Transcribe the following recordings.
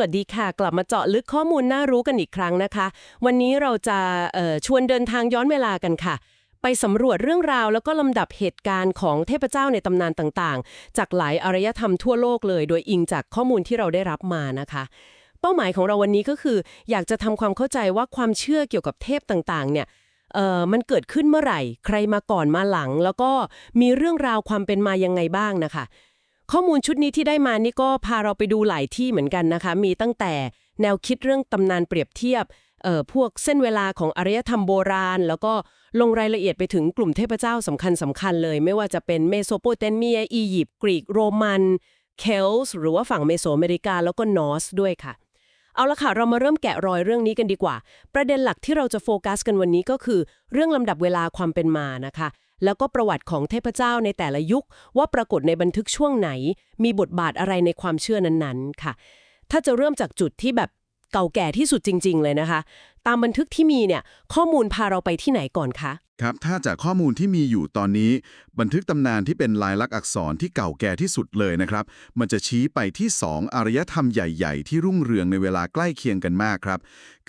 สวัสดีค่ะ กลับมาเจาะลึกข้อมูลน่ารู้กันอีกครั้งนะคะ วันนี้เราจะชวนเดินทางย้อนเวลากันค่ะ ไปสำรวจเรื่องราวแล้วก็ลำดับเหตุการณ์ของเทพเจ้าในตำนานต่างๆ จากหลายอารยธรรมทั่วโลกเลย โดยอิงจากข้อมูลที่เราได้รับมานะคะเป้าหมายของเราวันนี้ก็คือ อยากจะทำความเข้าใจว่าความเชื่อเกี่ยวกับเทพต่างๆ เนี่ยเออมันเกิดขึ้นเมื่อไหร่ ใครมาก่อนมาหลัง แล้วก็มีเรื่องราวความเป็นมายังไงบ้างนะคะ ข้อมูลชุดนี้ที่ได้มานี่ก็พาเราไปดูหลายที่เหมือนกันนะคะ มีตั้งแต่แนวคิดเรื่องตำนานเปรียบเทียบเอ่อพวกเส้นเวลาของอารยธรรมโบราณ แล้วก็ลงรายละเอียดไปถึงกลุ่มเทพเจ้าสำคัญสำคัญเลย ไม่ว่าจะเป็นเมโสโปเตเมีย อียิปต์กรีกโรมันเคลส์หรือว่าฝั่งเมโสอเมริกาแล้วก็นอร์สด้วยค่ะ เอาละค่ะ เรามาเริ่มแกะรอยเรื่องนี้กันดีกว่า ประเด็นหลักที่เราจะโฟกัสกันวันนี้ก็คือ เรื่องลำดับเวลาความเป็นมานะคะ แล้วก็ประวัติของเทพเจ้าในแต่ละยุค ว่าปรากฏในบันทึกช่วงไหน มีบทบาทอะไรในความเชื่อนั้นๆ ค่ะ ถ้าจะเริ่มจากจุดที่แบบเก่าแก่ที่สุดจริง ๆ เลยนะคะ ตามบันทึกที่มีเนี่ยข้อมูลพาเราไปที่ไหนก่อนคะ ครับ ถ้าจากข้อมูลที่มีอยู่ตอนนี้ บันทึกตำนานที่เป็นลายลักษณ์อักษรที่เก่าแก่ที่สุดเลยนะครับ มันจะชี้ไปที่ 2 อารยธรรมใหญ่ ๆ ที่รุ่งเรืองในเวลาใกล้เคียงกันมากครับ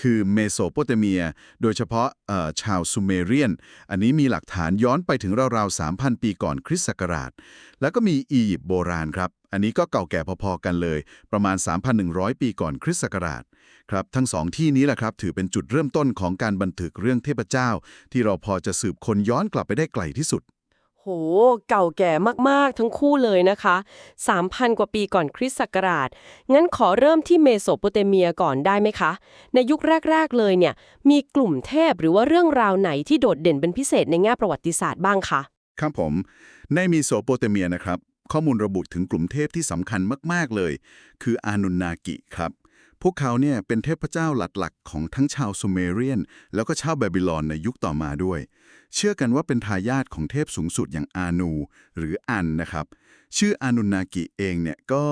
คือเมโสโปเตเมีย โดยเฉพาะเอ่อชาวซูเมเรียน อันนี้มีหลักฐานย้อนไปถึงราวๆ3,000 ปีก่อนคริสต์ศักราช แล้วก็มีอียิปต์โบราณครับ อันนี้ก็เก่าแก่พอๆกันเลย ประมาณ 3,100 ปีก่อนคริสต์ศักราชครับทั้งสองที่นี้แหละครับ ถือเป็นจุดเริ่มต้นของการบันทึกเรื่องเทพเจ้า ที่เราพอจะสืบคนย้อนกลับไปได้ไกลที่สุด โห เก่าแก่มากๆ ทั้งคู่เลยนะคะ 3,000 กว่าปีก่อนคริสต์ศักราช งั้นขอเริ่มที่เมโสโปเตเมียก่อนได้ไหมคะ ในยุคแรก ๆ เลยเนี่ย มีกลุ่มเทพหรือว่าเรื่องราวไหนที่โดดเด่นเป็นพิเศษในแง่ประวัติศาสตร์บ้างคะ ครับผม ในมีโสโปเตเมียนะครับ ข้อมูลระบุถึงกลุ่มเทพที่สำคัญมาก ๆ เลย คืออานุนนากิครับ พวกเขาเนี่ยเป็นเทพเจ้าหลักๆ ของทั้งชาวซูเมเรียน แล้วก็ชาวบาบิลอนในยุคต่อมาด้วย เชื่อกันว่าเป็นทายาทของเทพสูงสุดอย่างอานู หรืออันนะครับ ชื่ออานุนนากิเองเนี่ยก็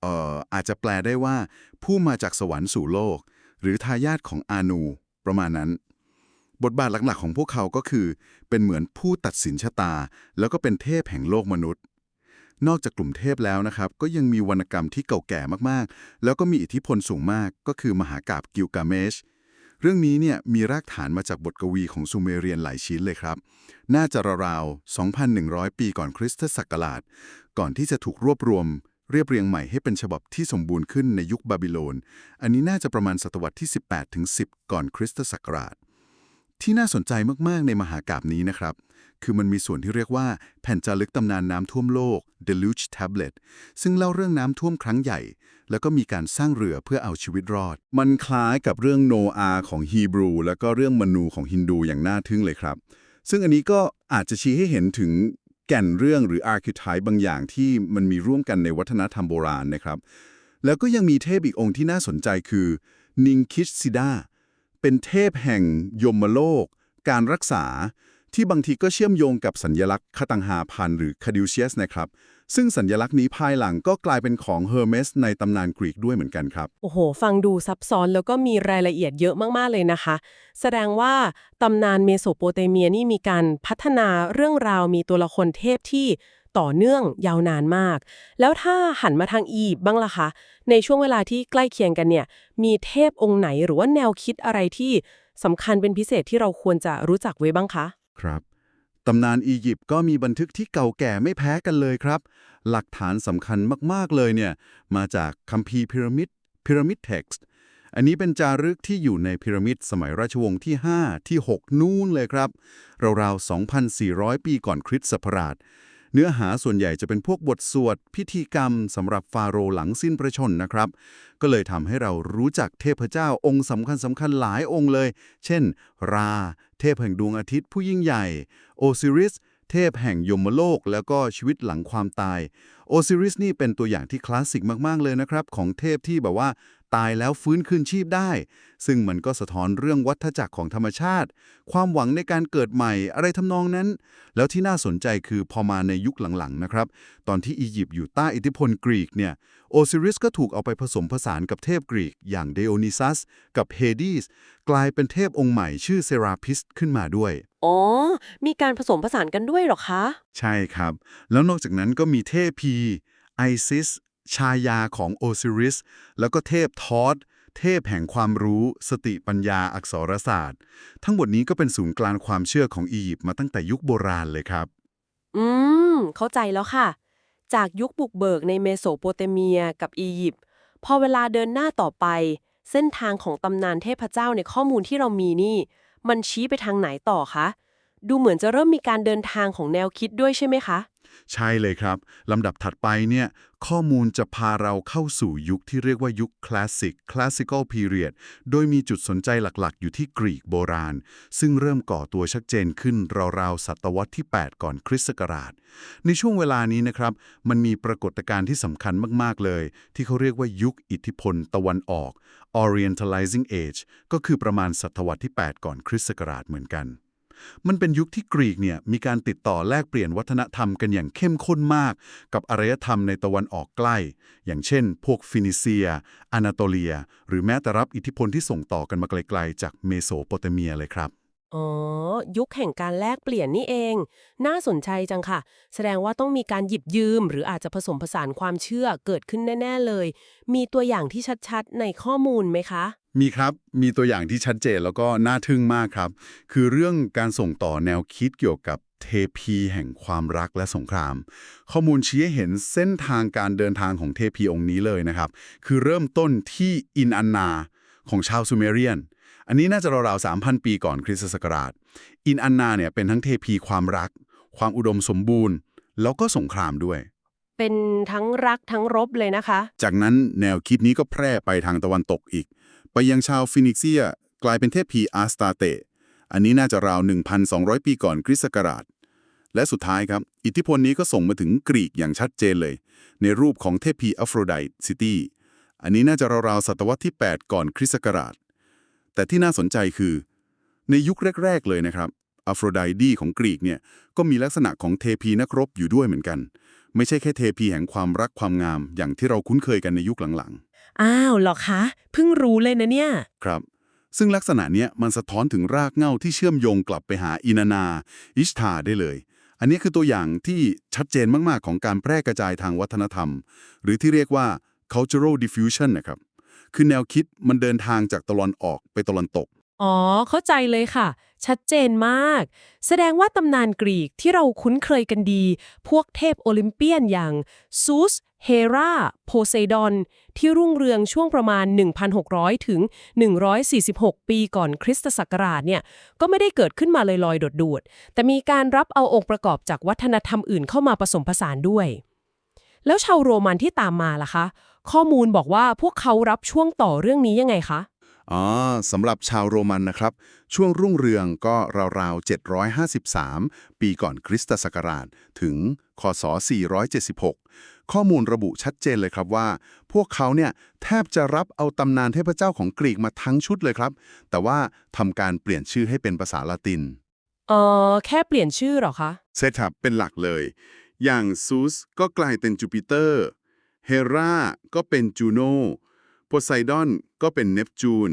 เอ่ออาจจะแปลได้ว่า ผู้มาจากสวรรค์สู่โลก หรือทายาทของอานูประมาณนั้น บทบาทหลักๆของพวกเขาก็คือ เป็นเหมือนผู้ตัดสินชะตา แล้วก็เป็นเทพแห่งโลกมนุษย์ นอกจากกลุ่มเทพแล้วนะครับ ก็ยังมีวรรณกรรมที่เก่าแก่มากๆ แล้วก็มีอิทธิพลสูงมากก็คือมหากาบกิลกาเมชเรื่องนี้เนี่ยมีรากฐานมาจากบทกวีของซูเมเรียนหลายชิ้นเลยครับ น่าจะราวๆ2,100 ปีก่อนคริสตศักราช ก่อนที่จะถูกรวบรวม เรียบเรียงใหม่ให้เป็นฉบับที่สมบูรณ์ขึ้นในยุคบาบิโลน อันนี้น่าจะประมาณศตวรรษที่ 18ถึง10 ก่อนคริสตศักราช ที่น่าสนใจมาก ๆ ในมหากาบนี้นะครับ คือมันมีส่วนที่เรียกว่าแผ่นจารึกตำนานน้ำท่วมโลก Deluge Tablet ซึ่งเล่าเรื่องน้ำท่วมครั้งใหญ่ แล้วก็มีการสร้างเรือเพื่อเอาชีวิตรอด มันคล้ายกับเรื่องโนอาของฮีบรู แล้วก็เรื่องมนูของฮินดูอย่างน่าทึ่งเลยครับ ซึ่งอันนี้ก็อาจจะชี้ให้เห็นถึงแก่นเรื่องหรือ archetype บางอย่างที่มันมีร่วมกันในวัฒนธรรมโบราณนะครับ แล้วก็ยังมีเทพอีกองค์ที่น่าสนใจคือนิงคิชซิดา เป็นเทพแห่งยมโลก การรักษา ที่บางทีก็เชื่อมโยงกับสัญญลักษณ์คตังหาพันหรือคาดิวเชียสนะครับ ซึ่งสัญญลักษณ์นี้ภายหลังก็กลายเป็นของเฮอร์เมสในตำนานกรีกด้วยเหมือนกันครับ โอ้โห ฟังดูซับซ้อนแล้วก็มีรายละเอียดเยอะมาก ๆ เลยนะคะ แสดงว่าตำนานเมโสโปเตเมียนี่มีการพัฒนาเรื่องราวมีตัวละครเทพที่ ต่อเนื่องยาวนานมาก แล้วถ้าหันมาทางอียิปต์บ้างล่ะคะ ในช่วงเวลาที่ใกล้เคียงกันเนี่ย มีเทพองค์ไหนหรือว่าแนวคิดอะไรที่สำคัญเป็นพิเศษที่เราควรจะรู้จักไว้บ้างคะ ครับตำนานอียิปต์ก็มีบันทึกที่เก่าแก่ไม่แพ้กันเลยครับ หลักฐานสำคัญมากๆเลยเนี่ย มาจากคัมภีร์พีระมิดพีระมิดเท็กซ์อันนี้เป็นจารึกที่อยู่ในพีระมิดสมัยราชวงศ์ที่ 5 ที่ 6 นู่นเลยครับ ราวๆ 2,400 ปีก่อนคริสต์ศักราช เนื้อหาส่วนใหญ่จะเป็นพวกบทสวด พิธีกรรมสำหรับฟาโรห์หลังสิ้นพระชนนะครับ ก็เลยทำให้เรารู้จักเทพเจ้าองค์สำคัญสำคัญหลายองค์เลย เช่น รา เทพแห่งดวงอาทิตย์ผู้ยิ่งใหญ่ โอซิริส เทพแห่งยมโลก แล้วก็ชีวิตหลังความตาย โอซิริสนี่เป็นตัวอย่างที่คลาสสิกมากๆเลยนะครับ ของเทพที่แบบว่า ตายแล้วฟื้นคืนชีพได้ ซึ่งมันก็สะท้อนเรื่องวัฏจักรของธรรมชาติ ความหวังในการเกิดใหม่อะไรทำนองนั้น แล้วที่น่าสนใจคือพอมาในยุคหลังๆนะครับ ตอนที่อียิปต์อยู่ใต้อิทธิพลกรีกเนี่ยโอซิริสก็ถูกเอาไปผสมผสานกับเทพกรีก อย่างเดโอนิซัสกับเฮดีสกลายเป็นเทพองค์ใหม่ชื่อเซราพิสขึ้นมาด้วย อ๋อ มีการผสมผสานกันด้วยเหรอคะ ใช่ครับ แล้วนอกจากนั้นก็มีเทพีไอซิส ชายาของโอซิริส แล้วก็เทพทอสเทพแห่งความรู้สติปัญญาอักษรศาสตร์ ทั้งหมดนี้ก็เป็นศูนย์กลางความเชื่อของอียิปต์มาตั้งแต่ยุคโบราณเลยครับ อืม เข้าใจแล้วค่ะ จากยุคบุกเบิกในเมโสโปเตเมียกับอียิปต์พอเวลาเดินหน้าต่อไป เส้นทางของตำนานเทพเจ้าในข้อมูลที่เรามีนี่ มันชี้ไปทางไหนต่อคะ ดูเหมือนจะเริ่มมีการเดินทางของแนวคิดด้วยใช่ไหมคะ ใช่เลยครับ ลำดับถัดไปเนี่ยข้อมูลจะพาเราเข้าสู่ยุคที่เรียกว่ายุคคลาสสิก classical period โดยมีจุดสนใจหลักๆ อยู่ที่กรีกโบราณ ซึ่งเริ่มก่อตัวชัดเจนขึ้นราวๆศตวรรษที่ 8 ก่อนคริสต์ศักราช ในช่วงเวลานี้นะครับ มันมีปรากฏการณ์ที่สำคัญมากๆเลย ที่เขาเรียกว่ายุคอิทธิพลตะวันออก Orientalizing Age ก็คือประมาณศตวรรษที่ 8 ก่อนคริสต์ศักราชเหมือนกัน มันเป็นยุคที่กรีกเนี่ยมีการติดต่อแลกเปลี่ยนวัฒนธรรมกันอย่างเข้มข้นมาก กับอารยธรรมในตะวันออกใกล้ อย่างเช่น พวกฟินิเซียอนาโตเลีย หรือแม้แต่รับอิทธิพลที่ส่งต่อกันมาไกลๆ จากเมโสโปเตเมียเลยครับอ๋อ ยุคแห่งการแลกเปลี่ยนนี่เอง น่าสนใจจังค่ะ แสดงว่าต้องมีการหยิบยืม หรืออาจจะผสมผสานความเชื่อเกิดขึ้นแน่ ๆ เลย มีตัวอย่างที่ชัดๆ ในข้อมูลไหมคะ มีครับ มีตัวอย่างที่ชัดเจนแล้วก็น่าทึ่งมากครับ คือเรื่องการส่งต่อแนวคิดเกี่ยวกับเทพีแห่งความรักและสงคราม ข้อมูลชี้ให้เห็นเส้นทางการเดินทางของเทพีองค์นี้เลยนะครับ คือเริ่มต้นที่อินอันนาของชาวซูเมเรียน อันนี้น่าจะราวๆ 3,000 ปีก่อนคริสตศักราช อินอันนาเนี่ยเป็นทั้งเทพีความรัก ความอุดมสมบูรณ์ แล้วก็สงครามด้วย เป็นทั้งรักทั้งรบเลยนะคะ จากนั้นแนวคิดนี้ก็แพร่ไปทางตะวันตกอีก ไปยังชาวฟินิกเซีย กลายเป็นเทพพีอาสตาเต อันนี้น่าจะราว 1,200 ปีก่อนคริสต์ศักราช และสุดท้ายครับ อิทธิพลนี้ก็ส่งมาถึงกรีกอย่างชัดเจนเลย ในรูปของเทพีอโฟรไดต์ซิตี้ อันนี้น่าจะราวๆศตวรรษที่ 8 ก่อนคริสต์ศักราช แต่ที่น่าสนใจคือ ในยุคแรก ๆ เลยนะครับอโฟรไดดีของกรีกเนี่ยก็มีลักษณะของเทพีนักรบอยู่ด้วยเหมือนกัน ไม่ใช่แค่เทพีแห่งความรักความงามอย่างที่เราคุ้นเคยกันในยุคหลังๆ อ้าวเหรอคะ เพิ่งรู้เลยนะเนี่ยๆครับ ซึ่งลักษณะเนี้ยมันสะท้อนถึงรากเหง้าที่เชื่อมโยงกลับไปหาอินานา อิชทาได้เลย อันนี้คือตัวอย่างที่ชัดเจนมาก ๆ ของการแพร่กระจายทางวัฒนธรรม หรือที่เรียกว่า cultural diffusion นะครับ คือแนวคิดมันเดินทางจากตะวันออกไปตะวันตก อ๋อ เข้าใจเลยค่ะ ชัดเจนมาก แสดงว่าตำนานกรีกที่เราคุ้นเคยกันดี พวกเทพโอลิมเปียนอย่างซูส เฮราโพไซดอน ที่รุ่งเรืองช่วงประมาณ 1,600 ถึง 146 ปีก่อนคริสตศักราชเนี่ย ก็ไม่ได้เกิดขึ้นมาลอยๆ โดดๆ แต่มีการรับเอาองค์ประกอบจากวัฒนธรรมอื่นเข้ามาผสมผสานด้วย แล้วชาวโรมันที่ตามมาล่ะคะ ข้อมูลบอกว่าพวกเขารับช่วงต่อเรื่องนี้ยังไงคะ อ๋อสำหรับชาวโรมันนะครับ ช่วงรุ่งเรืองก็ราวๆ 753 ปีก่อนคริสตศักราช ถึงคศ 476 ข้อมูลระบุชัดเจนเลยครับว่า พวกเขาเนี่ยแทบจะรับเอาตำนานเทพเจ้าของกรีกมาทั้งชุดเลยครับ แต่ว่าทำการเปลี่ยนชื่อให้เป็นภาษาละติน เออแค่เปลี่ยนชื่อเหรอคะเซทับเป็นหลักเลย อย่างซูสก็กลายเป็นจูปิเตอร์ เฮราก็เป็นจูโน โพไซดอนก็เป็นเนปจูน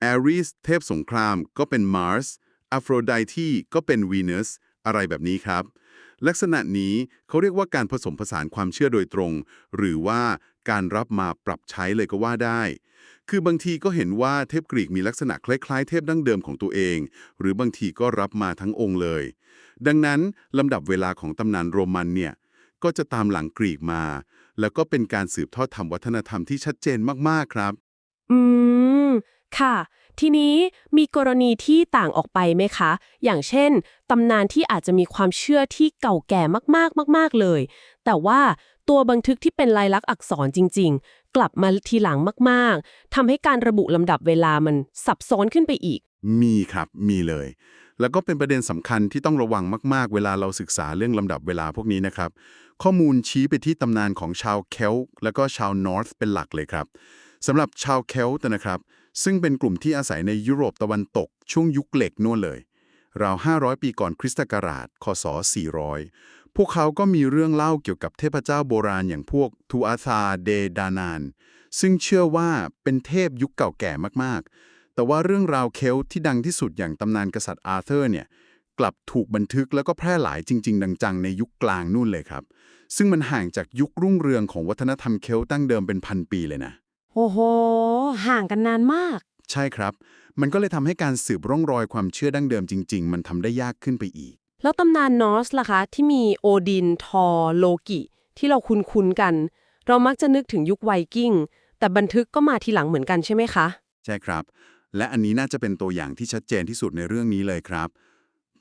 แอริสเทพสงครามก็เป็นมาร์สอโฟรไดทีก็เป็นวีนัสอะไรแบบนี้ครับ ลักษณะนี้เขาเรียกว่าการผสมผสานความเชื่อโดยตรง หรือว่าการรับมาปรับใช้เลยก็ว่าได้ คือบางทีก็เห็นว่าเทพกรีกมีลักษณะคล้ายๆ เทพดั้งเดิมของตัวเอง หรือบางทีก็รับมาทั้งองค์เลย ดังนั้นลำดับเวลาของตำนานโรมันเนี่ยก็จะตามหลังกรีกมา แล้วก็เป็นการสืบทอดธรรมวัฒนธรรมที่ชัดเจนมากๆครับ อืม ค่ะ ทีนี้มีกรณีที่ต่างออกไปไหมคะ อย่างเช่นตำนานที่อาจจะมีความเชื่อที่เก่าแก่มากๆ มาก ๆ เลย แต่ว่าตัวบันทึกที่เป็นลายลักษณ์อักษรจริง ๆ กลับมาทีหลังมากๆทำให้การระบุลำดับเวลามันซับซ้อนขึ้นไปอีก มีครับ มีเลย แล้วก็เป็นประเด็นสำคัญที่ต้องระวังมากๆ เวลาเราศึกษาเรื่องลำดับเวลาพวกนี้นะครับ ข้อมูลชี้ไปที่ตำนานของชาวเคลต์แล้วก็ชาวนอร์ทเป็นหลักเลยครับสำหรับชาวเคลต์นะครับ ซึ่งเป็นกลุ่มที่อาศัยในยุโรปตะวันตก ช่วงยุคเหล็กนู่นเลย ราว 500 ปีก่อนคริสตศักราชคศ 400 พวกเขาก็มีเรื่องเล่าเกี่ยวกับเทพเจ้าโบราณอย่างพวกทูอาธาเดดานาน ซึ่งเชื่อว่าเป็นเทพยุคเก่าแก่มากๆ แต่ว่าเรื่องราวเคลต์ที่ดังที่สุดอย่างตำนานกษัตริย์อาร์เธอร์เนี่ยกลับถูกบันทึกแล้วก็แพร่หลายจริง ๆ ดังจังในยุคกลางนู่นเลยครับ ซึ่งมันห่างจากยุครุ่งเรืองของวัฒนธรรมเคลต์ตั้งเดิมเป็นพันปีเลยนะ โอ้โห ห่างกันนานมาก ใช่ครับ มันก็เลยทำให้การสืบร่องรอยความเชื่อดั้งเดิมจริง ๆ มันทำได้ยากขึ้นไปอีก แล้วตำนานนอร์สล่ะคะ ที่มีโอดิน ทอร์โลกิ ที่เราคุ้นๆกัน เรามักจะนึกถึงยุคไวกิ้งแต่บันทึกก็มาทีหลังเหมือนกันใช่ไหมคะ ใช่ครับ และอันนี้น่าจะเป็นตัวอย่างที่ชัดเจนที่สุดในเรื่องนี้เลยครับ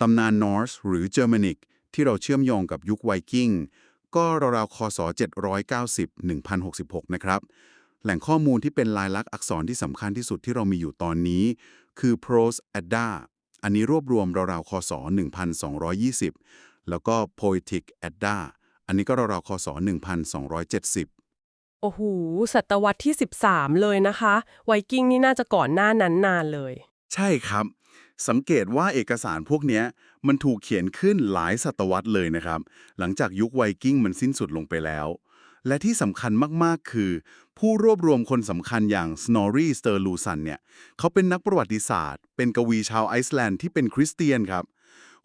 ตำนานนอร์สหรือเจอร์มานิกที่เราเชื่อมโยงกับยุคไวกิ้งก็ราวๆคศ790 1066 นะครับ แหล่งข้อมูลที่เป็นลายลักษณ์อักษรที่สำคัญที่สุดที่เรามีอยู่ตอนนี้ คือ Prose Edda อันนี้รวบรวมราวๆคศ1220 แล้วก็ Poetic Edda อันนี้ก็ราวๆคศ1270 โอ้โหศตวรรษที่ 13 เลยนะคะ ไวกิ้งนี่น่าจะก่อนหน้านั้นนานเลย ใช่ครับ สังเกตว่าเอกสารพวกนี้มันถูกเขียนขึ้นหลายศตวรรษเลยนะครับ หลังจากยุคไวกิ้งมันสิ้นสุดลงไปแล้ว และที่สำคัญมาก ๆ คือ ผู้รวบรวมคนสำคัญอย่าง Snorri Sturluson เนี่ย เขาเป็นนักประวัติศาสตร์ เป็นกวีชาวไอซ์แลนด์ที่เป็นคริสเตียนครับ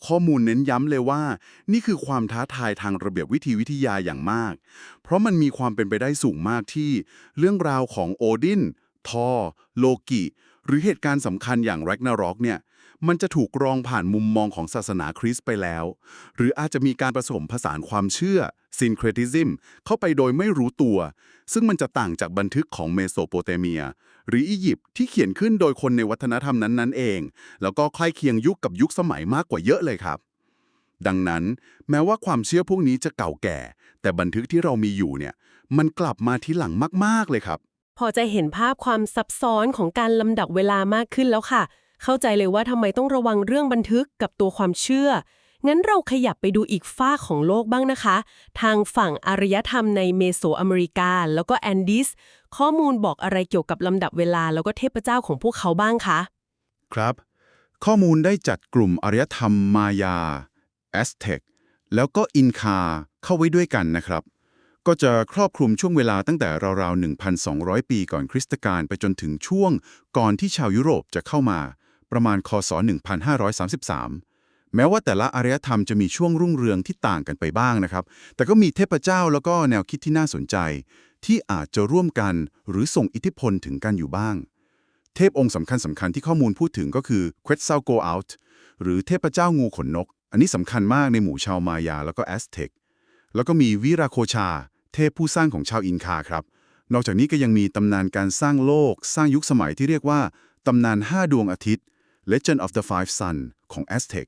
ข้อมูลเน้นย้ำเลยว่า นี่คือความท้าทายทางระเบียบวิธีวิทยาอย่างมาก เพราะมันมีความเป็นไปได้สูงมากที่ เรื่องราวของโอดินทอ โลกิ หรือเหตุการณ์สำคัญอย่างแร็กนาร็อกเนี่ย มันจะถูกรองผ่านมุมมองของศาสนาคริสต์ไปแล้ว หรืออาจจะมีการผสมผสานความเชื่อ syncretism เข้าไปโดยไม่รู้ตัว ซึ่งมันจะต่างจากบันทึกของเมโสโปเตเมีย หรืออียิปต์ที่เขียนขึ้นโดยคนในวัฒนธรรมนั้นๆเอง แล้วก็ใกล้ายเคียงยุคกับยุคสมัยมากกว่าเยอะเลยครับ ดังนั้นแม้ว่าความเชื่อพวกนี้จะเก่าแก่ แต่บันทึกที่เรามีอยู่เนี่ย มันกลับมาที่หลังมากๆเลยครับ พอจะเห็นภาพความซับซ้อนของการลำดับเวลามากขึ้นแล้วค่ะ เข้าใจเลยว่าทำไมต้องระวังเรื่องบันทึกกับตัวความเชื่อ งั้นเราขยับไปดูอีกฝ้าของโลกบ้างนะคะ ทางฝั่งอารยธรรมในเมโสอเมริกา แล้วก็แอนดีสข้อมูลบอกอะไรเกี่ยวกับลำดับเวลาแล้วก็เทพเจ้าของพวกเขาบ้างคะ ครับ ข้อมูลได้จัดกลุ่มอารยธรรมมายาแอสเท็กแล้วก็อินคาเข้าไว้ด้วยกันนะครับ ก็จะครอบคลุมช่วงเวลาตั้งแต่ราวๆ 1,200 ปีก่อนคริสตกาลไปจนถึงช่วงก่อนที่ชาวยุโรปจะเข้ามา ประมาณคศ 1533 แม้ว่าแต่ละอารยธรรมจะมีช่วงรุ่งเรืองที่ต่างกันไปบ้างนะครับ แต่ก็มีเทพเจ้าแล้วก็แนวคิดที่น่าสนใจ ที่อาจจะร่วมกันหรือส่งอิทธิพลถึงกันอยู่บ้าง เทพองค์สำคัญสำคัญที่ข้อมูลพูดถึงก็คือ q u e t z a l c o a l t หรือเทพเจ้างูขนนก อันนี้สำคัญมากในหมู่ชาวมายาแล้วก็แอสเท็กแล้วก็มีวิราโคชา เทพผู้สร้างของชาวอินคาครับ นอกจากนี้ก็ยังมีตำนานการสร้างโลก สร้างยุคสมัยที่เรียกว่าตำนาน 5 ดวงอาทิตย์ Legend of the Five Sun ของแอสเท็ก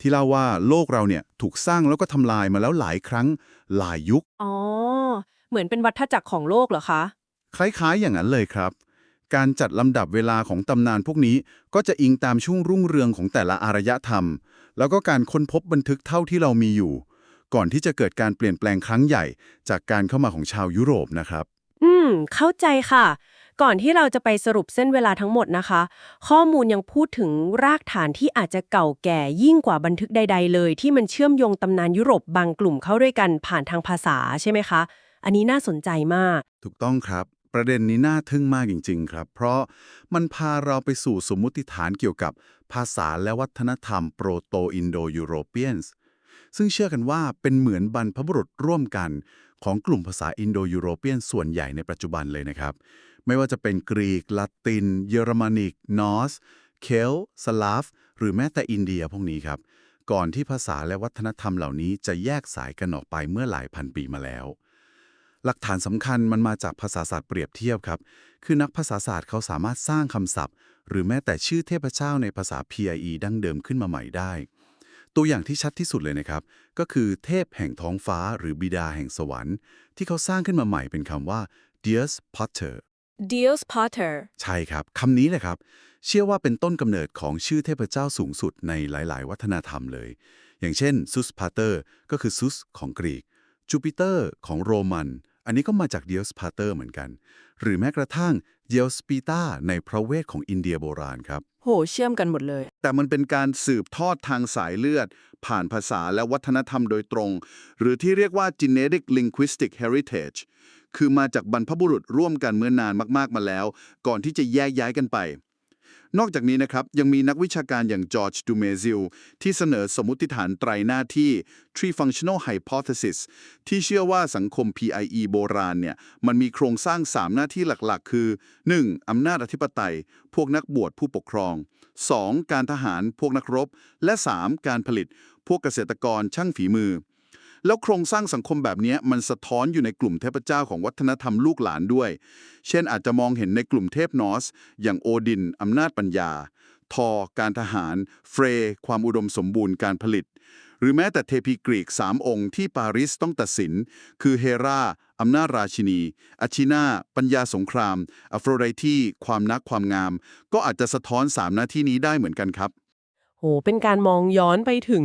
ที่เล่าว่าโลกเราเนี่ยถูกสร้างแล้วก็ทำลายมาแล้วหลายครั้งหลายยุค อ๋อ เหมือนเป็นวัฏจักรของโลกเหรอคะ คล้ายๆอย่างนั้นเลยครับ การจัดลำดับเวลาของตำนานพวกนี้ ก็จะอิงตามช่วงรุ่งเรืองของแต่ละอารยธรรม แล้วก็การค้นพบบันทึกเท่าที่เรามีอยู่ ก่อนที่จะเกิดการเปลี่ยนแปลงครั้งใหญ่ จากการเข้ามาของชาวยุโรปนะครับ อืม เข้าใจค่ะ ก่อนที่เราจะไปสรุปเส้นเวลาทั้งหมดนะคะ ข้อมูลยังพูดถึงรากฐานที่อาจจะเก่าแก่ยิ่งกว่าบันทึกใด ๆ เลย ที่มันเชื่อมโยงตำนานยุโรปบางกลุ่มเข้าด้วยกันผ่านทางภาษาใช่ไหมคะ อันนี้น่าสนใจมาก ถูกต้องครับ ประเด็นนี้น่าทึ่งมากจริง ๆ ครับ เพราะมันพาเราไปสู่สมมุติฐานเกี่ยวกับภาษาและวัฒนธรรมโปรโตอินโดยูโรเปียนส์ซึ่งเชื่อกันว่าเป็นเหมือนบรรพบุรุษร่วมกัน ของกลุ่มภาษาอินโดยูโรเปียนส่วนใหญ่ในปัจจุบันเลยนะครับ ไม่ว่าจะเป็นกรีก ละติน เยอรมนิก นอร์สเคลสลาฟ หรือแม้แต่อินเดียพวกนี้ครับ ก่อนที่ภาษาและวัฒนธรรมเหล่านี้จะแยกสายกันออกไปเมื่อหลายพันปีมาแล้ว หลักฐานสำคัญมันมาจากภาษาศาสตร์เปรียบเทียบครับ คือนักภาษาศาสตร์เขาสามารถสร้างคำศัพท์ หรือแม้แต่ชื่อเทพเจ้าในภาษา PIE ดั้งเดิมขึ้นมาใหม่ได้ตัวอย่างที่ชัดที่สุดเลยนะครับ ก็คือเทพแห่งท้องฟ้าหรือบิดาแห่งสวรรค์ ที่เขาสร้างขึ้นมาใหม่เป็นคำว่า Deus Pater Deus Potter ใช่ครับคำนี้แหละครับ เชื่อว่าเป็นต้นกำเนิดของชื่อเทพเจ้าสูงสุดในหลาย ๆ วัฒนธรรมเลย อย่างเช่นซุสพาเตอร์ก็คือซุสของกรีกจูปิเตอร์ของโรมัน อันนี้ก็มาจากเดียสพาเตอร์เหมือนกัน หรือแม้กระทั่งเดียสปีตาในพระเวทของอินเดียโบราณครับ โห เชื่อมกันหมดเลย แต่มันเป็นการสืบทอดทางสายเลือด ผ่านภาษาและวัฒนธรรมโดยตรง หรือที่เรียกว่า genetic linguistic heritage คือมาจากบรรพบุรุษร่วมกันเมื่อนานมากๆมาแล้ว ก่อนที่จะแยกย้ายกันไป นอกจากนี้นะครับยังมีนักวิชาการอย่างจอร์จดูเมซิลที่เสนอสมมติฐานไตรหน้าที่ Tree Functional Hypothesis ที่เชื่อว่าสังคม PIE โบราณเนี่ยมันมีโครงสร้าง 3 หน้าที่หลักๆ คือ 1. อำนาจอธิปไตย พวกนักบวชผู้ปกครอง 2. การทหารพวกนักรบ และ 3. การผลิต พวกเกษตรกรช่างฝีมือ แล้วโครงสร้างสังคมแบบนี้มันสะท้อนอยู่ในกลุ่มเทพเจ้าของวัฒนธรรมลูกหลานด้วย เช่นอาจจะมองเห็นในกลุ่มเทพนอร์สอย่างโอดิน อำนาจปัญญา ทอ การทหาร เฟร ความอุดมสมบูรณ์การผลิต หรือแม้แต่เทพีกรีกสามองค์ที่ปารีสต้องตัดสิน คือเฮราอำนาจราชินี อชินา ปัญญาสงคราม อโฟรไดทีความนักความงาม ก็อาจจะสะท้อนสามหน้าที่นี้ได้เหมือนกันครับ โห เป็นการมองย้อนไปถึง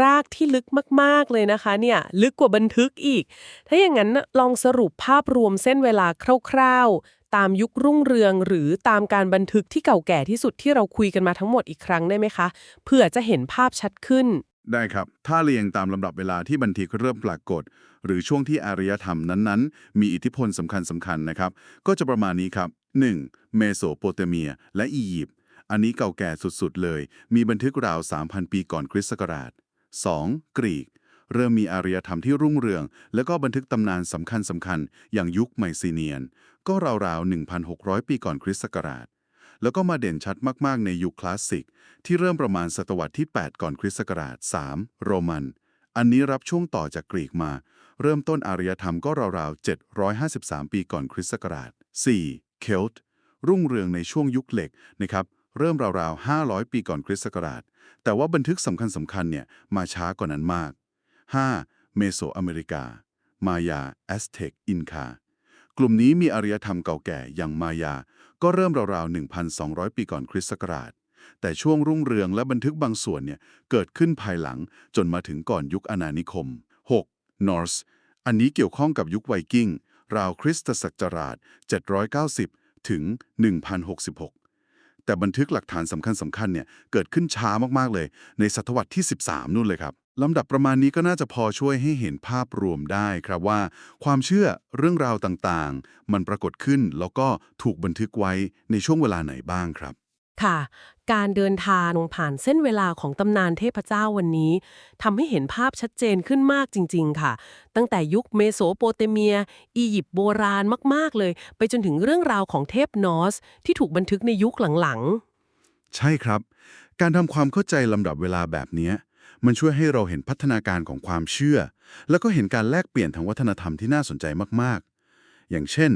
รากที่ลึกมาก ๆ เลยนะคะเนี่ยลึกกว่าบันทึกอีก ถ้าอย่างนั้นลองสรุปภาพรวมเส้นเวลาคร่าว ๆ ตามยุครุ่งเรือง หรือตามการบันทึกที่เก่าแก่ที่สุดที่เราคุยกันมาทั้งหมดอีกครั้งได้ไหมคะ เพื่อจะเห็นภาพชัดขึ้น ได้ครับ ถ้าเรียงตามลำดับเวลาที่บันทึกเริ่มปรากฏ หรือช่วงที่อารยธรรมนั้นๆ มีอิทธิพลสำคัญสำคัญๆนะครับ ก็จะประมาณนี้ครับ 1. เมโสโปเตเมีย และอียิปต์ อันนี้เก่าแก่สุดๆเลย มีบันทึกราว 3,000 ปีก่อนคริสต์ศักราช 2. กรีก เริ่มมีอารยธรรมที่รุ่งเรือง แล้วก็บันทึกตำนานสำคัญสำคัญๆอย่างยุคไมซีเนียน ก็ราวๆ 1,600 ปีก่อนคริสต์ศักราช แล้วก็มาเด่นชัดมากๆ ในยุคคลาสสิก ที่เริ่มประมาณศตวรรษที่ 8 ก่อนคริสต์ศักราช 3. โรมัน อันนี้รับช่วงต่อจากกรีกมา เริ่มต้นอารยธรรมก็ราวๆ 753 ปีก่อนคริสต์ศักราช 4. เคลต์รุ่งเรืองในช่วงยุคเหล็กนะครับ เริ่มราวๆ 500 ปีก่อนคริสต์ศักราช แต่ว่าบันทึกสำคัญสำคัญๆเนี่ยมาช้ากว่านั้นมาก 5. เมโสอเมริกา มายาแอสเท็กอินคากลุ่มนี้มีอารยธรรมเก่าแก่อย่างมายา ก็เริ่มราวๆ 1,200 ปีก่อนคริสต์ศักราช แต่ช่วงรุ่งเรืองและบันทึกบางส่วนเนี่ยเกิดขึ้นภายหลังจนมาถึงก่อนยุคอาณานิคม 6. นอร์สอันนี้เกี่ยวข้องกับยุคไวกิ้งราวคริสตศักราช 790 ถึง 1066 แต่บันทึกหลักฐานสำคัญสำคัญๆเนี่ยเกิดขึ้นช้ามากๆเลย ในศตวรรษที่ 13 นู่นเลยครับลำดับประมาณนี้ก็น่าจะพอช่วยให้เห็นภาพรวมได้ครับว่า ความเชื่อเรื่องราวต่างๆ มันปรากฏขึ้นแล้วก็ถูกบันทึกไว้ในช่วงเวลาไหนบ้างครับ ค่ะ การเดินทางผ่านเส้นเวลาของตำนานเทพเจ้าวันนี้ทำให้เห็นภาพชัดเจนขึ้นมากจริง ๆ ค่ะ ตั้งแต่ยุคเมโสโปเตเมีย อียิปต์โบราณมาก ๆ เลย ไปจนถึงเรื่องราวของเทพนอส ที่ถูกบันทึกในยุคหลัง ๆ ใช่ครับ การทำความเข้าใจลำดับเวลาแบบนี้มันช่วยให้เราเห็นพัฒนาการของความเชื่อ แล้วก็เห็นการแลกเปลี่ยนทางวัฒนธรรมที่น่าสนใจมากๆ อย่างเช่น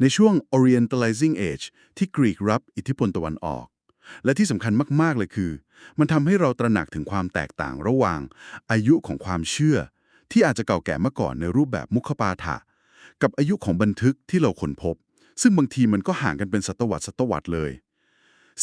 ในช่วง Orientalizing Age ที่กรีกรับอิทธิพลตะวันออก และที่สำคัญมาก ๆ เลยคือ มันทำให้เราตระหนักถึงความแตกต่างระหว่าง อายุของความเชื่อ ที่อาจจะเก่าแก่มาก่อนในรูปแบบมุขปาฐะกับอายุของบันทึกที่เราค้นพบ ซึ่งบางทีมันก็ห่างกันเป็นศตวรรษศตวรรษเลย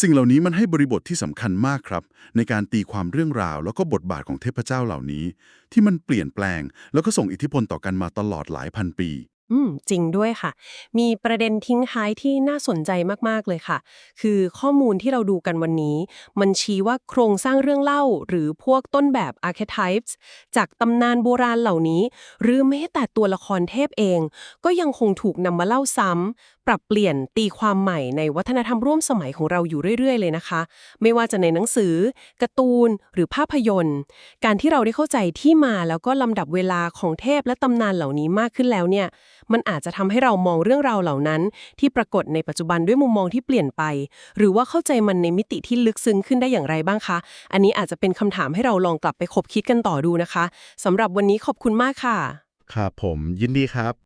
สิ่งเหล่านี้มันให้บริบทที่สำคัญมากครับ ในการตีความเรื่องราวแล้วก็บทบาทของเทพเจ้าเหล่านี้ ที่มันเปลี่ยนแปลง แล้วก็ส่งอิทธิพลต่อกันมาตลอดหลายพันปี อืมจริงด้วยค่ะ มีประเด็นทิ้งท้ายที่น่าสนใจมาก ๆ เลยค่ะ คือข้อมูลที่เราดูกันวันนี้ มันชี้ว่าโครงสร้างเรื่องเล่า หรือพวกต้นแบบ archetypes จากตำนานโบราณเหล่านี้ หรือแม้แต่ตัวละครเทพเอง ก็ยังคงถูกนำมาเล่าซ้ำปรับเปลี่ยนตีความใหม่ในวัฒนธรรมร่วมสมัยของเราอยู่เรื่อย ๆ เลยนะคะ ไม่ว่าจะในหนังสือการ์ตูน หรือภาพยนตร์ การที่เราได้เข้าใจที่มาแล้วก็ลำดับเวลาของเทพและตำนานเหล่านี้มากขึ้นแล้วเนี่ยมันอาจจะทำให้เรามองเรื่องราวเหล่านั้น ที่ปรากฏในปัจจุบันด้วยมุมมองที่เปลี่ยนไป หรือว่าเข้าใจมันในมิติที่ลึกซึ้งขึ้นได้อย่างไรบ้างคะ อันนี้อาจจะเป็นคำถามให้เราลองกลับไปคบคิดกันต่อดูนะคะสำหรับวันนี้ขอบคุณมากค่ะ ครับผมยินดีครับ